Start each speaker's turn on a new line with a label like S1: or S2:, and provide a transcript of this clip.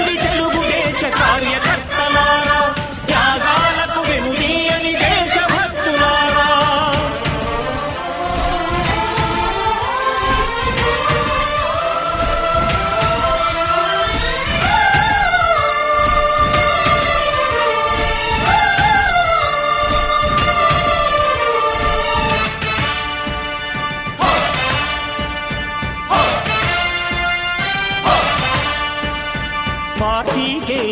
S1: కదలి తెలుగుదేశ కార్యకర్తలారా